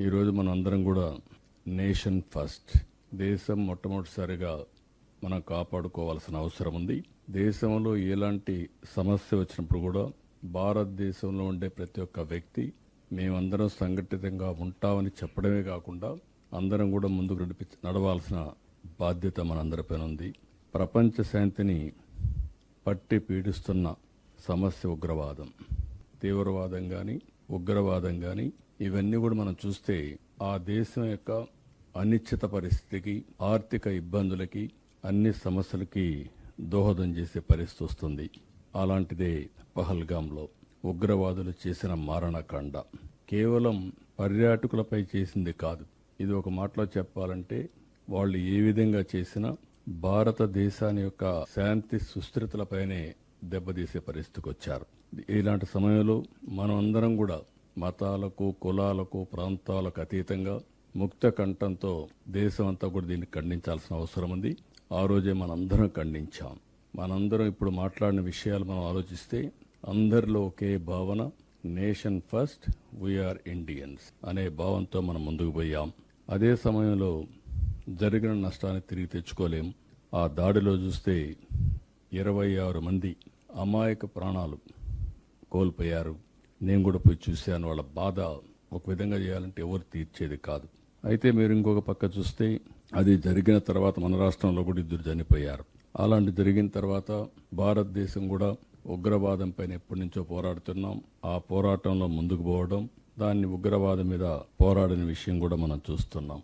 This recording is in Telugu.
ఈరోజు మనం అందరం కూడా నేషన్ ఫస్ట్. దేశం మొట్టమొదటిసారిగా మనం కాపాడుకోవాల్సిన అవసరం ఉంది. దేశంలో ఎలాంటి సమస్య వచ్చినప్పుడు కూడా భారతదేశంలో ఉండే ప్రతి ఒక్క వ్యక్తి మేమందరం సంఘటితంగా ఉంటామని చెప్పడమే కాకుండా అందరం కూడా ముందుకు నడిపి నడవాల్సిన బాధ్యత మనందరిపైన ఉంది. ప్రపంచ శాంతిని పట్టి పీడిస్తున్న సమస్య ఉగ్రవాదం. తీవ్రవాదం కానీ ఉగ్రవాదం కానీ ఇవన్నీ కూడా మనం చూస్తే ఆ దేశం యొక్క అనిశ్చిత పరిస్థితికి ఆర్థిక ఇబ్బందులకి అన్ని సమస్యలకి దోహదం చేసే పరిస్థితి వస్తుంది. అలాంటిదే పహల్గాంలో ఉగ్రవాదులు చేసిన మారణకాండ. కేవలం పర్యాటకులపై చేసింది కాదు. ఇది ఒక మాటలో చెప్పాలంటే వాళ్ళు ఏ విధంగా చేసినా భారతదేశాన్ని యొక్క శాంతి సుస్థిరతలపైనే దెబ్బతీసే పరిస్థితికి వచ్చారు. ఇలాంటి సమయంలో మనం అందరం కూడా మతాలకు కులాలకు ప్రాంతాలకు అతీతంగా ముక్త కంఠంతో దేశం అంతా కూడా దీన్ని ఖండించాల్సిన అవసరం ఉంది. ఆ రోజే మనందరం ఖండించాం. మనందరం ఇప్పుడు మాట్లాడిన విషయాలు మనం ఆలోచిస్తే అందరిలో ఒకే భావన నేషన్ ఫస్ట్ వీఆర్ ఇండియన్స్ అనే భావంతో మనం ముందుకు పోయాం. అదే సమయంలో జరిగిన నష్టాన్ని తిరిగి తెచ్చుకోలేం. ఆ దాడిలో చూస్తే ఇరవై ఆరు మంది అమాయక ప్రాణాలు కోల్పోయారు. నేను కూడా పోయి చూశాను. వాళ్ళ బాధ ఒక విధంగా చేయాలంటే ఎవరు తీర్చేది కాదు. అయితే మీరు ఇంకొక పక్క చూస్తే అది జరిగిన తర్వాత మన రాష్ట్రంలో కూడా ఇద్దరు చనిపోయారు. అలాంటి జరిగిన తర్వాత భారతదేశం కూడా ఉగ్రవాదం పైన ఎప్పటి నుంచో పోరాడుతున్నాం. ఆ పోరాటంలో ముందుకు పోవడం దాన్ని ఉగ్రవాదం మీద పోరాడిన విషయం కూడా మనం చూస్తున్నాం.